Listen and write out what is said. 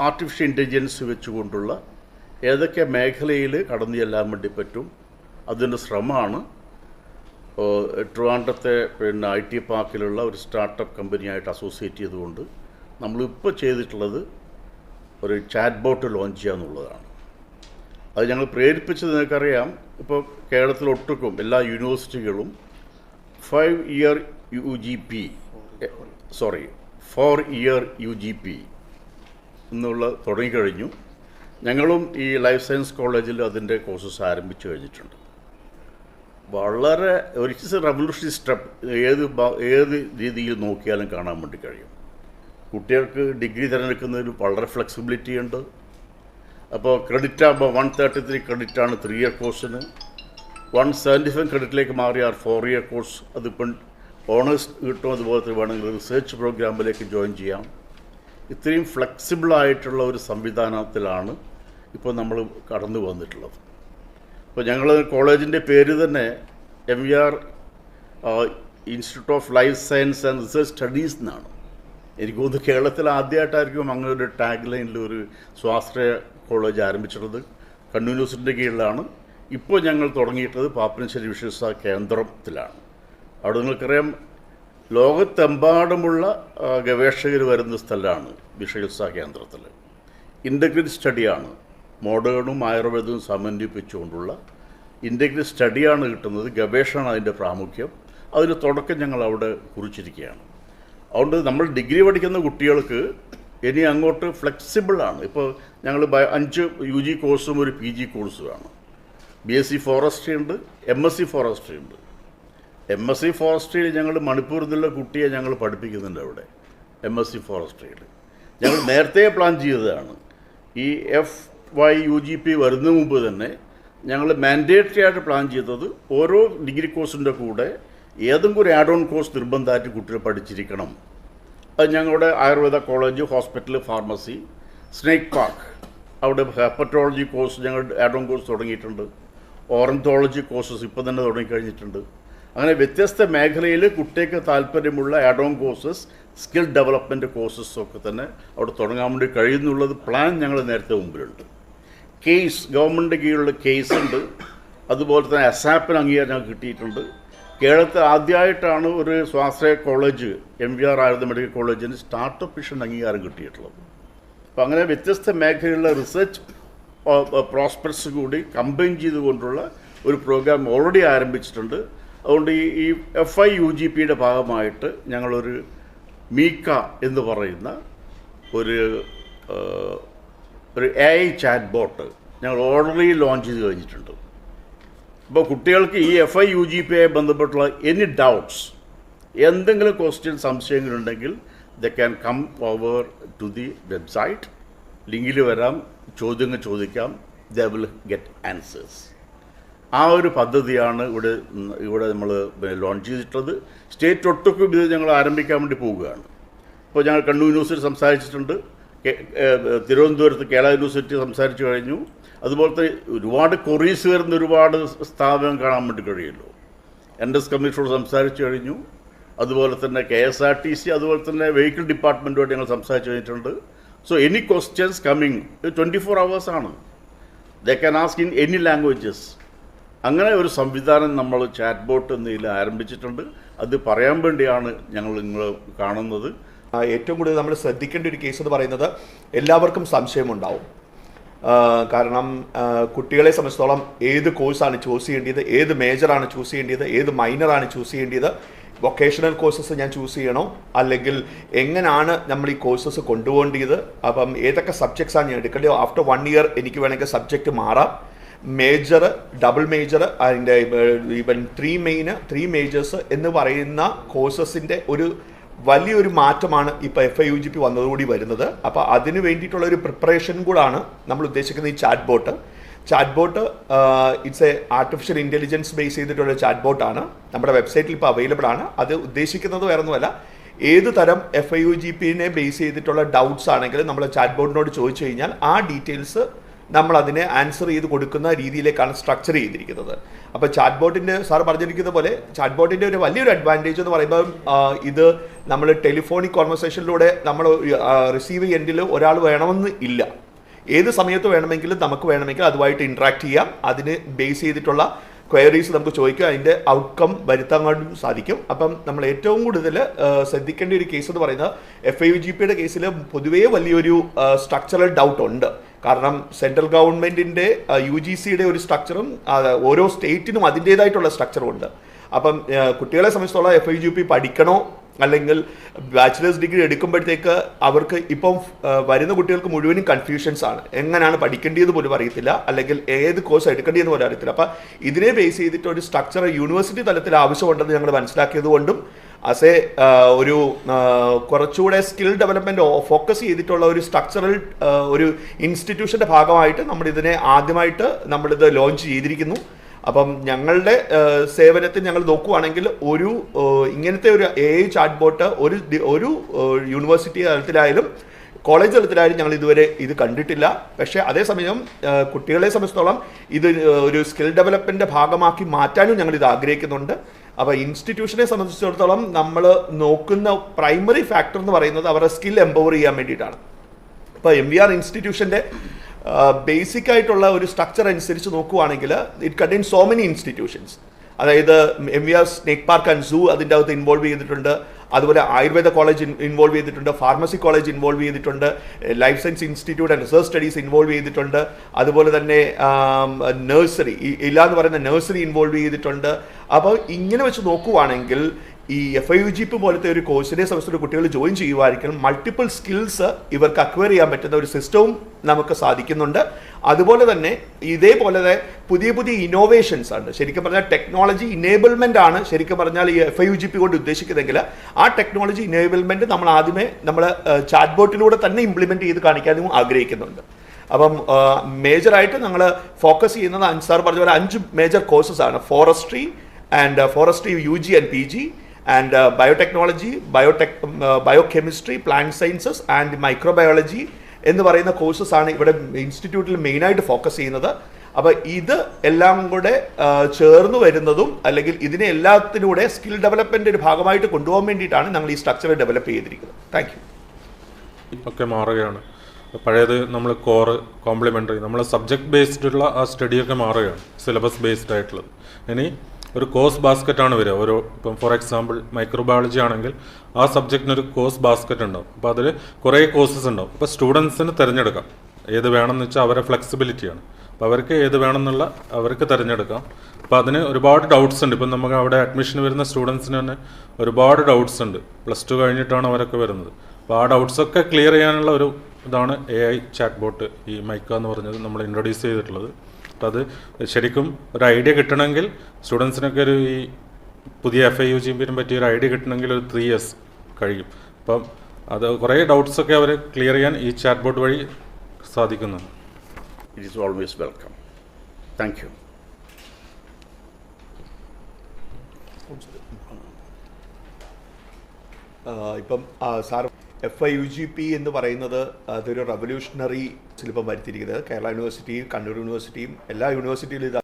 Artificial intelligence വെച്ചുകൊണ്ടുള്ള ഏതൊക്കെ മേഖലയിൽ കടന്നു ചെല്ലാൻ വേണ്ടി പറ്റും അതിന്റെ ശ്രമമാണ് ട്രിവാൻഡ്രത്തെ പിന്നെ ഐ ടി പാർക്കിലുള്ള ഒരു സ്റ്റാർട്ടപ്പ് കമ്പനിയായിട്ട് അസോസിയേറ്റ് ചെയ്തുകൊണ്ട് നമ്മളിപ്പോൾ ചെയ്തിട്ടുള്ളത് ഒരു ചാറ്റ് ബോട്ട് ലോഞ്ച് ചെയ്യുക എന്നുള്ളതാണ് അത് ഞങ്ങൾ പ്രേരിപ്പിച്ചത് നിങ്ങൾക്കറിയാം ഇപ്പോൾ കേരളത്തിലൊട്ടുക്കും എല്ലാ യൂണിവേഴ്സിറ്റികളും five year U G P sorry four year U G P എന്നുള്ള തുടങ്ങിക്കഴിഞ്ഞു. ഞങ്ങളും ഈ ലൈഫ് സയൻസ് കോളേജിൽ അതിന്റെ കോഴ്സസ് ആരംഭിച്ചു കഴിഞ്ഞിട്ടുണ്ട്. വളരെ ഒരു റെവല്യൂഷണറി സ്റ്റെപ്പ് ഏത് ഏത് രീതിയിൽ നോക്കിയാലും കാണാൻ വേണ്ടി കഴിയും. കുട്ടികൾക്ക് ഡിഗ്രി തിരഞ്ഞെടുക്കുന്നതിൽ വളരെ ഫ്ലെക്സിബിലിറ്റി ഉണ്ട്. അപ്പോൾ ക്രെഡിറ്റ് ആകുമ്പോൾ വൺ തേർട്ടി ത്രീ ക്രെഡിറ്റ് ആണ് ത്രീ ഇയർ കോഴ്സിന് വൺ സെവന്റി ഫൈവ് ക്രെഡിറ്റിലേക്ക് മാറിയാൽ ഫോർ ഇയർ കോഴ്സ് അതിപ്പം ഓണേഴ്സ് കിട്ടും. അതുപോലെ തന്നെ വേണമെങ്കിൽ റിസർച്ച് പ്രോഗ്രാമിലേക്ക് ജോയിൻ ചെയ്യാം. ഇത്രയും ഫ്ലെക്സിബിളായിട്ടുള്ള ഒരു സംവിധാനത്തിലാണ് ഇപ്പോൾ നമ്മൾ കടന്നു വന്നിട്ടുള്ളത്. ഇപ്പോൾ ഞങ്ങൾ കോളേജിന്റെ പേര് തന്നെ M V R institute of life science and research studies എന്നാണ്. എനിക്ക് തോന്നുന്നു കേരളത്തിൽ ആദ്യമായിട്ടായിരിക്കും അങ്ങനെ ഒരു ടാഗ് ലൈനിൽ ഒരു സ്വാശ്രയ കോളേജ് ആരംഭിച്ചിട്ടുള്ളത്. കണ്ണൂർ യൂണിവേഴ്സിറ്റിന്റെ കീഴിലാണ്. ഇപ്പോൾ ഞങ്ങൾ തുടങ്ങിയിട്ടത് പാപ്പനശ്ശേരി വിശ്വസ കേന്ദ്രത്തിലാണ്. അവിടെ നിങ്ങൾക്കറിയാം ലോകത്തെമ്പാടുമുള്ള ഗവേഷകർ വരുന്ന സ്ഥലമാണ് വിഷയത്സ കേന്ദ്രത്തിൽ ഇന്റഗ്രേറ്റ് സ്റ്റഡിയാണ് മോഡേണും ആയുർവേദവും സമന്വയിപ്പിച്ചുകൊണ്ടുള്ള ഇന്റഗ്രേറ്റ് സ്റ്റഡിയാണ് കിട്ടുന്നത്. ഗവേഷണ അതിന്റെ പ്രാമുഖ്യം. അതിന് തുടക്കം ഞങ്ങൾ അവിടെ കുറിച്ചിരിക്കുകയാണ്. അതുകൊണ്ട് നമ്മൾ ഡിഗ്രി പഠിക്കുന്ന കുട്ടികൾക്ക് ഇനി അങ്ങോട്ട് ഫ്ലെക്സിബിളാണ് ഇപ്പോൾ ഞങ്ങൾ അഞ്ച് യു ജി കോഴ്സും ഒരു പി ജി കോഴ്സുമാണ് ബി എസ് സി ഫോറസ്ട്രി ഉണ്ട് എം എസ് സി ഫോറസ്ട്രി ഉണ്ട്. എം എസ് സി ഫോറസ്ട്രിയിൽ ഞങ്ങൾ മണിപ്പൂരിൽ നിന്നുള്ള കുട്ടിയെ ഞങ്ങൾ പഠിപ്പിക്കുന്നുണ്ട് അവിടെ എം എസ് സി ഫോറസ്ട്രിയിൽ. ഞങ്ങൾ നേരത്തെ പ്ലാൻ ചെയ്തതാണ്. ഈ F Y U G P വരുന്ന മുമ്പ് തന്നെ ഞങ്ങൾ മാൻഡേറ്ററി ആയിട്ട് പ്ലാൻ ചെയ്തത് ഓരോ ഡിഗ്രി കോഴ്സിന്റെ കൂടെ ഏതെങ്കിലും ഒരു ആഡ് ഓൺ കോഴ്സ് നിർബന്ധമായിട്ട് കുട്ടികൾ പഠിച്ചിരിക്കണം. അത് ഞങ്ങളുടെ Ayurveda college hospital pharmacy snake park അവിടെ ഹെപ്പറ്റോളജി കോഴ്സ് ഞങ്ങൾ ആഡ് ഓൺ കോഴ്സ് തുടങ്ങിയിട്ടുണ്ട്. ഓറന്തോളജി കോഴ്സസ് ഇപ്പം തന്നെ തുടങ്ങിക്കഴിഞ്ഞിട്ടുണ്ട്. അങ്ങനെ വ്യത്യസ്ത മേഖലയിൽ കുട്ടിക്ക് താല്പര്യമുള്ള add on courses skill development courses ഒക്കെ തന്നെ അവിടെ തുടങ്ങാൻ വേണ്ടി കഴിയുന്നുള്ളത് പ്ലാൻ ഞങ്ങൾ നേരത്തെ മുമ്പിലുണ്ട്. കേസ് ഗവൺമെന്റ് കീഴിലുള്ള കേസ് ഉണ്ട്. അതുപോലെ തന്നെ അസാപ്പിന് അംഗീകാരം ഞങ്ങൾക്ക് കിട്ടിയിട്ടുണ്ട്. കേരളത്തിൽ ആദ്യമായിട്ടാണ് ഒരു സ്വാശ്രയ college M V R Ayurveda medical കോളേജിന് സ്റ്റാർട്ടപ്പ് മിഷൻ അംഗീകാരം കിട്ടിയിട്ടുള്ളത്. അപ്പോൾ അങ്ങനെ വ്യത്യസ്ത മേഖലയിലുള്ള റിസർച്ച് പ്രോസ്പെക്ട്സ് കൂടി കമ്പൈൻ ചെയ്തുകൊണ്ടുള്ള ഒരു പ്രോഗ്രാം ഓൾറെഡി ആരംഭിച്ചിട്ടുണ്ട്. അതുകൊണ്ട് ഈ ഈ എഫ് ഐ യു ജി പിയുടെ ഭാഗമായിട്ട് ഞങ്ങളൊരു മീക്ക എന്ന് പറയുന്ന ഒരു ഒരു എ ഐ ചാറ്റ് ബോട്ട് ഞങ്ങൾ ഓൾറെഡി ലോഞ്ച് ചെയ്ത് കഴിഞ്ഞിട്ടുണ്ട്. അപ്പോൾ കുട്ടികൾക്ക് ഈ F I U G P ആയി ബന്ധപ്പെട്ടുള്ള എനി ഡൗട്ട്സ് എന്തെങ്കിലും question സംശയങ്ങളുണ്ടെങ്കിൽ they can come over to the website ലിങ്കിൽ വരാം ചോദ്യങ്ങൾ ചോദിക്കാം ദ വിൽ ഗെറ്റ് ആൻസേഴ്സ് ആ ഒരു പദ്ധതിയാണ് ഇവിടെ ഇവിടെ നമ്മൾ ലോഞ്ച് ചെയ്തിട്ടുള്ളത്. സ്റ്റേറ്റ് ഒട്ടൊക്കെ ഇത് ഞങ്ങൾ ആരംഭിക്കാൻ വേണ്ടി പോവുകയാണ്. ഇപ്പോൾ ഞങ്ങൾ കണ്ണൂർ യൂണിവേഴ്സിറ്റി സംസാരിച്ചിട്ടുണ്ട്. തിരുവനന്തപുരത്ത് കേരള യൂണിവേഴ്സിറ്റി സംസാരിച്ചു കഴിഞ്ഞു. അതുപോലെ തന്നെ ഒരുപാട് കൊറീസ് വരുന്ന ഒരുപാട് സ്ഥാപനം കാണാൻ വേണ്ടി കഴിയുമല്ലോ എൻ എസ് കമ്മീഷനോട് സംസാരിച്ചു കഴിഞ്ഞു. അതുപോലെ തന്നെ K S R T C അതുപോലെ തന്നെ വെഹിക്കിൾ ഡിപ്പാർട്ട്മെന്റുമായിട്ട് ഞങ്ങൾ സംസാരിച്ചു കഴിഞ്ഞിട്ടുണ്ട്. So any questions coming twenty four hours ആണ്. They can ask in any languages അങ്ങനെ ഒരു സംവിധാനം നമ്മൾ ചാറ്റ് ബോട്ട് എന്നതിൽ ആരംഭിച്ചിട്ടുണ്ട്. അത് പറയാൻ വേണ്ടിയാണ് ഞങ്ങൾ നിങ്ങൾ കാണുന്നത്. ഏറ്റവും കൂടുതൽ നമ്മൾ ശ്രദ്ധിക്കേണ്ട ഒരു കേസ് എന്ന് പറയുന്നത് എല്ലാവർക്കും സംശയമുണ്ടാവും. കാരണം കുട്ടികളെ സംബന്ധിച്ചിടത്തോളം ഏത് കോഴ്സാണ് ചൂസ് ചെയ്യേണ്ടത് ഏത് മേജറാണ് ചൂസ് ചെയ്യേണ്ടത് ഏത് മൈനറാണ് ചൂസ് ചെയ്യേണ്ടത് വൊക്കേഷണൽ കോഴ്സസ് ഞാൻ ചൂസ് ചെയ്യണോ അല്ലെങ്കിൽ എങ്ങനെയാണ് നമ്മൾ ഈ കോഴ്സസ് കൊണ്ടുപോകേണ്ടത് അപ്പം ഏതൊക്കെ സബ്ജക്ട്സാണ് ഞാൻ എടുക്കേണ്ടത് ആഫ്റ്റർ വൺ ഇയർ എനിക്ക് വേണമെങ്കിൽ സബ്ജക്റ്റ് മാറാം. മേജർ ഡബിൾ മേജർ അതിന്റെ even three main three majors എന്ന് പറയുന്ന കോഴ്സസിന്റെ ഒരു വലിയൊരു മാറ്റമാണ് ഇപ്പോൾ F I U G P വന്നതുകൂടി വരുന്നത്. അപ്പോൾ അതിന് വേണ്ടിയിട്ടുള്ള ഒരു പ്രിപ്പറേഷൻ കൂടാണ് നമ്മൾ ഉദ്ദേശിക്കുന്ന ഈ chat bot chat bot it's a artificial intelligence base ചെയ്തിട്ടുള്ള ചാറ്റ് ബോട്ടാണ് നമ്മുടെ വെബ്സൈറ്റിൽ ഇപ്പോൾ അവൈലബിൾ ആണ്. അത് ഉദ്ദേശിക്കുന്നത് വേറെ ഒന്നുമല്ല ഏത് തരം എഫ് ഐ യു ജി പിനെ ബേസ് ചെയ്തിട്ടുള്ള ഡൗട്ട്സ് ആണെങ്കിലും നമ്മൾ ചാറ്റ് ബോർഡിനോട് ചോദിച്ചു കഴിഞ്ഞാൽ ആ ഡീറ്റെയിൽസ് നമ്മൾ അതിനെ ആൻസർ ചെയ്ത് കൊടുക്കുന്ന രീതിയിലേക്കാണ് സ്ട്രക്ചർ ചെയ്തിരിക്കുന്നത്. അപ്പോൾ ചാറ്റ് ബോട്ടിന്റെ സാർ പറഞ്ഞിരിക്കുന്ന പോലെ ചാറ്റ് ബോട്ടിന്റെ ഒരു വലിയൊരു അഡ്വാന്റേജ് എന്ന് പറയുമ്പോൾ ഇത് നമ്മൾ ടെലിഫോണിക് കോൺവെർസേഷനിലൂടെ നമ്മൾ റിസീവ് എൻഡിൽ ഒരാൾ വേണമെന്ന് ഇല്ല. ഏത് സമയത്ത് വേണമെങ്കിലും നമുക്ക് വേണമെങ്കിൽ അതുമായിട്ട് ഇൻട്രാക്ട് ചെയ്യാം. അതിന് ബേസ് ചെയ്തിട്ടുള്ള ക്വയറീസ് നമുക്ക് ചോദിക്കുക അതിന്റെ ഔട്ട്കം വരുത്താൻ സാധിക്കും. അപ്പം നമ്മൾ ഏറ്റവും കൂടുതൽ ശ്രദ്ധിക്കേണ്ട ഒരു കേസ് എന്ന് പറയുന്നത് എഫ് ഐ യു ജി പിയുടെ കേസിൽ പൊതുവേ വലിയൊരു സ്ട്രക്ചറൽ ഡൗട്ട് ഉണ്ട്. കാരണം സെൻട്രൽ ഗവൺമെന്റിന്റെ യു ജി സിയുടെ ഒരു സ്ട്രക്ചറും ഓരോ സ്റ്റേറ്റിനും അതിന്റേതായിട്ടുള്ള സ്ട്രക്ചറും ഉണ്ട് അപ്പം കുട്ടികളെ സംബന്ധിച്ചിടത്തോളം എഫ് ഐ ജി പി പഠിക്കണോ? അല്ലെങ്കിൽ ബാച്ചിലേഴ്സ് ഡിഗ്രി എടുക്കുമ്പോഴത്തേക്ക് അവർക്ക് ഇപ്പം വരുന്ന കുട്ടികൾക്ക് മുഴുവനും കൺഫ്യൂഷൻസ് ആണ്. എങ്ങനെയാണ് പഠിക്കേണ്ടത് പോലും അറിയത്തില്ല. അല്ലെങ്കിൽ ഏത് കോഴ്സ് എടുക്കേണ്ടതെന്ന് പോലും അറിയത്തില്ല. അപ്പം ഇതിനെ ബേസ് ചെയ്തിട്ട് ഒരു സ്ട്രക്ചർ യൂണിവേഴ്സിറ്റി തലത്തിൽ ആവശ്യമുണ്ടെന്ന് ഞങ്ങൾ മനസ്സിലാക്കിയത് കൊണ്ടും ആസ് എ ഒരു ആ, കുറച്ചുകൂടെ സ്കിൽ ഡെവലപ്മെന്റ് ഫോക്കസ് ചെയ്തിട്ടുള്ള ഒരു സ്ട്രക്ചറൽ ഒരു ഇൻസ്റ്റിറ്റ്യൂഷന്റെ ഭാഗമായിട്ട് നമ്മൾ ഇതിനെ ആദ്യമായിട്ട് നമ്മളിത് ലോഞ്ച് ചെയ്തിരിക്കുന്നു. അപ്പം ഞങ്ങളുടെ സേവനത്തിൽ ഞങ്ങൾ നോക്കുവാണെങ്കിൽ ഒരു ഇങ്ങനത്തെ ഒരു എ ഐ ചാറ്റ് ബോട്ട് ഒരു ഒരു യൂണിവേഴ്സിറ്റി തലത്തിലായാലും കോളേജ് തലത്തിലായാലും ഞങ്ങൾ ഇതുവരെ ഇത് കണ്ടിട്ടില്ല. പക്ഷേ അതേസമയം കുട്ടികളെ സംബന്ധിച്ചിടത്തോളം ഇത് ഒരു സ്കിൽ ഡെവലപ്മെന്റിന്റെ ഭാഗമാക്കി മാറ്റാനും ഞങ്ങൾ ഇത് ആഗ്രഹിക്കുന്നുണ്ട്. അപ്പോൾ ഇൻസ്റ്റിറ്റ്യൂഷനെ സംബന്ധിച്ചിടത്തോളം നമ്മൾ നോക്കുന്ന പ്രൈമറി ഫാക്ടർ എന്ന് പറയുന്നത് അവരുടെ സ്കിൽ എംപവർ ചെയ്യാൻ വേണ്ടിയിട്ടാണ്. ഇപ്പോൾ എം വി ആർ ഇൻസ്റ്റിറ്റ്യൂഷന്റെ ബേസിക് ആയിട്ടുള്ള ഒരു സ്ട്രക്ചർ അനുസരിച്ച് നോക്കുവാണെങ്കിൽ it contain so many institutions അതായത് M V R snake park and zoo അതിന്റെ അകത്ത് ഇൻവോൾവ് ചെയ്തിട്ടുണ്ട്. അതുപോലെ ആയുർവേദ കോളേജ് ഇൻവോൾവ് ചെയ്തിട്ടുണ്ട് ഫാർമസി കോളേജ് ഇൻവോൾവ് ചെയ്തിട്ടുണ്ട് life science institute and research studies involve ചെയ്തിട്ടുണ്ട്. അതുപോലെ തന്നെ നഴ്സറി ഇല്ലാന്ന് പറയുന്ന നഴ്സറി ഇൻവോൾവ് ചെയ്തിട്ടുണ്ട്. അപ്പോൾ ഇങ്ങനെ വെച്ച് നോക്കുവാണെങ്കിൽ ഈ F I U G P പോലത്തെ ഒരു കോഴ്സിനെ സംബന്ധിച്ചിട്ട് കുട്ടികൾ ജോയിൻ ചെയ്യുമായിരിക്കും മൾട്ടിപ്പിൾ സ്കിൽസ് ഇവർക്ക് അക്വയർ ചെയ്യാൻ പറ്റുന്ന ഒരു സിസ്റ്റവും നമുക്ക് സാധിക്കുന്നുണ്ട്. അതുപോലെ തന്നെ ഇതേപോലെ പുതിയ പുതിയ ഇന്നോവേഷൻസ് ആണ്. ശരിക്കും പറഞ്ഞാൽ ടെക്നോളജി ഇനേബിൾമെന്റ് ആണ് ശരിക്കും പറഞ്ഞാൽ ഈ F I U G P കൊണ്ട് ഉദ്ദേശിക്കുന്നതെങ്കിൽ ആ ടെക്നോളജി ഇനേബിൾമെന്റ് നമ്മൾ ആദ്യമേ നമ്മൾ ചാറ്റ് ബോട്ടിലൂടെ തന്നെ ഇംപ്ലിമെന്റ് ചെയ്ത് കാണിക്കാനും ആഗ്രഹിക്കുന്നുണ്ട്. അപ്പം മേജറായിട്ട് ഞങ്ങൾ ഫോക്കസ് ചെയ്യുന്നത് സാർ പറഞ്ഞ പോലെ അഞ്ച് മേജർ കോഴ്സസ് ആണ്. Forestry and forestry U G and P G and biotechnology biotech biochemistry plant sciences and microbiology എന്ന് പറയുന്ന കോഴ്സസ് ആണ് ഇവിടെ ഇൻസ്റ്റിറ്റ്യൂട്ടിൽ മെയിനായിട്ട് ഫോക്കസ് ചെയ്യുന്നത്. അപ്പോൾ ഇത് എല്ലാം കൂടെ ചേർന്ന് വരുന്നതും അല്ലെങ്കിൽ ഇതിനെ എല്ലാത്തിലൂടെ സ്കിൽ ഡെവലപ്മെന്റ് ഒരു ഭാഗമായിട്ട് കൊണ്ടുപോകാൻ വേണ്ടിയിട്ടാണ് ഞങ്ങൾ ഈ സ്ട്രക്ചർ ഡെവലപ്പ് ചെയ്തിരിക്കുന്നത്. താങ്ക് യു ഒക്കെ മാറുകയാണ്. പഴയത് നമ്മൾ കോറ് കോംപ്ലിമെന്ററി നമ്മൾ സബ്ജക്ട് ബേസ്ഡ് ഉള്ള ആ സ്റ്റഡിയൊക്കെ മാറുകയാണ് സിലബസ് ബേസ്ഡ് ആയിട്ടുള്ളത്. ഇനി ഒരു കോഴ്സ് ബാസ്ക്കറ്റ് ആണ് വരിക. ഓരോ ഇപ്പം ഫോർ എക്സാമ്പിൾ മൈക്രോബയോളജി ആണെങ്കിൽ ആ സബ്ജക്റ്റിന് ഒരു കോഴ്സ് ബാസ്ക്കറ്റ് ഉണ്ടാവും. അപ്പോൾ അതിൽ കുറേ കോഴ്സസ് ഉണ്ടാവും. അപ്പോൾ സ്റ്റുഡൻസിന് തിരഞ്ഞെടുക്കാം. ഏത് വേണമെന്ന് വെച്ചാൽ അവരെ ഫ്ലെക്സിബിലിറ്റിയാണ് അപ്പോൾ അവർക്ക് ഏത് വേണമെന്നുള്ള അവർക്ക് തിരഞ്ഞെടുക്കാം. അപ്പോൾ അതിന് ഒരുപാട് ഡൗട്ട്സ് ഉണ്ട്. ഇപ്പം നമുക്ക് അവിടെ അഡ്മിഷൻ വരുന്ന സ്റ്റുഡൻസിന് തന്നെ ഒരുപാട് ഡൗട്ട്സ് ഉണ്ട്. പ്ലസ് ടു കഴിഞ്ഞിട്ടാണ് അവരൊക്കെ വരുന്നത്. അപ്പോൾ ആ ഡൗട്ട്സൊക്കെ ക്ലിയർ ചെയ്യാനുള്ള ഒരു ഇതാണ് എ ഐ ചാറ്റ് ബോട്ട് ഈ മൈക്ക എന്ന് പറഞ്ഞത് നമ്മൾ ഇൻട്രൊഡ്യൂസ് ചെയ്തിട്ടുള്ളത്. അത് ശരിക്കും ഒരു ഐഡിയ കിട്ടണമെങ്കിൽ സ്റ്റുഡൻസിനൊക്കെ ഒരു ഈ പുതിയ എഫ് ഐ യു ജി പിനെ പറ്റിയ ഒരു ഐഡിയ കിട്ടണമെങ്കിൽ ഒരു ത്രീ ഇയേഴ്സ് കഴിയും. അപ്പം അത് കുറേ ഡൗട്ട്സൊക്കെ അവർ ക്ലിയർ ചെയ്യാൻ ഈ ചാറ്റ് ബോട്ട് വഴി സാധിക്കുന്നു. It is always welcome thank you ഇപ്പം sir F I U G P എന്ന് പറയുന്നത് അതൊരു റവല്യൂഷണറി ചിലപ്പം വരുത്തിയിരിക്കുന്നത് കേരള യൂണിവേഴ്സിറ്റിയും കണ്ണൂർ യൂണിവേഴ്സിറ്റിയും എല്ലാ യൂണിവേഴ്സിറ്റിയിലും ഇത്